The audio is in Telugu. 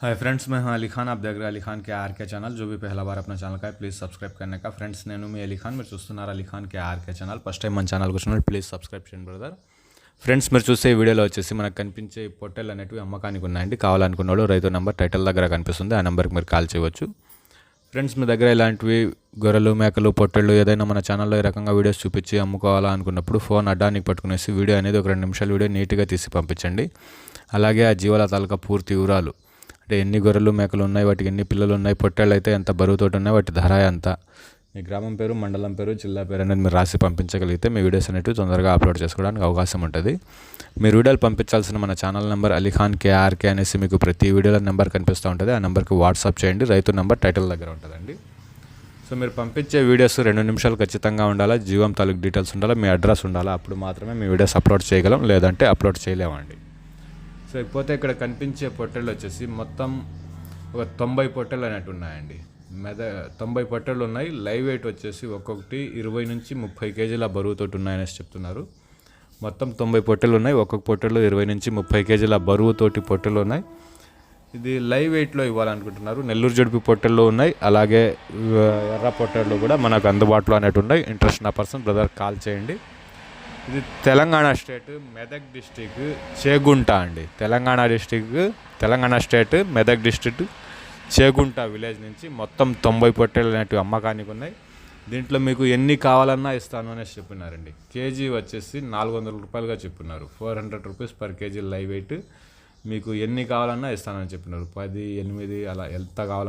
हाय फ्रेंड्स मैं हूं अली खान आप देख रहे हैं अली खान के आर के चैनल जो भी पहला बार अपना ఛానల్ का है ప్లీజ్ సబ్స్క్రైబ్ करने का ఫ్రెండ్స్ నేను మీ అలీ ఖాన్ మీరు చూస్తున్నారు Ali Khan K RK channel first time మన ఛానల్కి వచ్చిన ప్లీజ్ సబ్స్క్రైబ్ చేయండి బ్రదర్ ఫ్రెండ్స్ మీరు చూసే ఈ వీడియోలో వచ్చేసి మనకు కనిపించే ఈ పొట్టెలు అనేటివి అమ్మకానికి ఉన్నాయండి కావాలనుకున్న వాళ్ళు రైతు నెంబర్ టైటిల్ దగ్గర కనిపిస్తుంది ఆ నెంబర్కి మీరు కాల్ చేయవచ్చు ఫ్రెండ్స్ మీ దగ్గర ఇలాంటివి గొర్రెలు మేకలు పొట్టెళ్ళు ఏదైనా మన ఛానల్లో ఈ రకంగా వీడియోస్ చూపించి అమ్ముకోవాలా అనుకున్నప్పుడు ఫోన్ అడ్డానికి పట్టుకునేసి వీడియో అనేది ఒక రెండు నిమిషాల వీడియో నీట్గా తీసి పంపించండి అలాగే ఆ జీవాల తాలూకా పూర్తి వివరాలు అంటే ఎన్ని గొర్రెలు మేకలు ఉన్నాయి వాటికి ఎన్ని పిల్లలు ఉన్నాయి పొట్టేళ్ళు అయితే ఎంత బరువుతోటి ఉన్నాయి వాటి ధర ఎంత? మీ గ్రామం పేరు మండలం పేరు జిల్లా పేరు అనేది మీరు రాసి పంపించగలిగితే మీ వీడియోస్ అనేవి తొందరగా అప్లోడ్ చేసుకోవడానికి అవకాశం ఉంటుంది. మీరు వీడియోలు పంపించాల్సిన మన ఛానల్ నెంబర్ అలీఖాన్ కేఆర్కే అనేసి మీకు ప్రతి వీడియోలో నెంబర్ కనిపిస్తూ ఉంటుంది. ఆ నెంబర్కి వాట్సాప్ చేయండి. రైతు నెంబర్ టైటిల్ దగ్గర ఉంటుందండి. సో మీరు పంపించే వీడియోస్ రెండు నిమిషాలు ఖచ్చితంగా ఉండాలా? జీవం తాలూకు డీటెయిల్స్ ఉండాలా? మీ అడ్రస్ ఉండాలా? అప్పుడు మాత్రమే మీ వీడియోస్ అప్లోడ్ చేయగలం. లేదంటే అప్లోడ్ చేయలేమండి. సో ఇకపోతే ఇక్కడ కనిపించే పొట్టెలు వచ్చేసి మొత్తం ఒక తొంభై పొట్టెలు అనేట్టు ఉన్నాయండి. మెద తొంభై పొట్టెలు ఉన్నాయి. లైవ్ వెయిట్ వచ్చేసి ఒక్కొక్కటి ఇరవై నుంచి ముప్పై కేజీల బరువుతోటి ఉన్నాయనేసి చెప్తున్నారు. మొత్తం తొంభై పొట్టెలు ఉన్నాయి. ఒక్కొక్క పొట్టెలు ఇరవై నుంచి ముప్పై కేజీల బరువుతోటి పొట్టెలు ఉన్నాయి. ఇది లైవ్ వెయిట్లో ఇవ్వాలనుకుంటున్నారు. నెల్లూరు జడిపి పొట్టెళ్ళు ఉన్నాయి. అలాగే ఎర్ర పొట్టెళ్ళు కూడా మనకు అందుబాటులో అనేటు ఉన్నాయి. ఇంట్రెస్ట్ ఉన్న పర్సన్ బ్రదర్ కాల్ చేయండి. ఇది తెలంగాణ స్టేట్ మెదక్ డిస్టిక్ చేగుంట అండి. Telangana district Telangana state Medak district Chegunta village నుంచి మొత్తం తొంభై పొట్టేలు అనేటివి అమ్మకానికి ఉన్నాయి. దీంట్లో మీకు ఎన్ని కావాలన్నా ఇస్తాను అనేసి చెప్పినారండి. కేజీ వచ్చేసి నాలుగు వందల రూపాయలుగా చెప్పినారు. Four hundred rupees per KG live weight. మీకు ఎన్ని కావాలన్నా ఇస్తానని చెప్పినారు. పది ఎనిమిది అలా ఎంత కావాలన్నా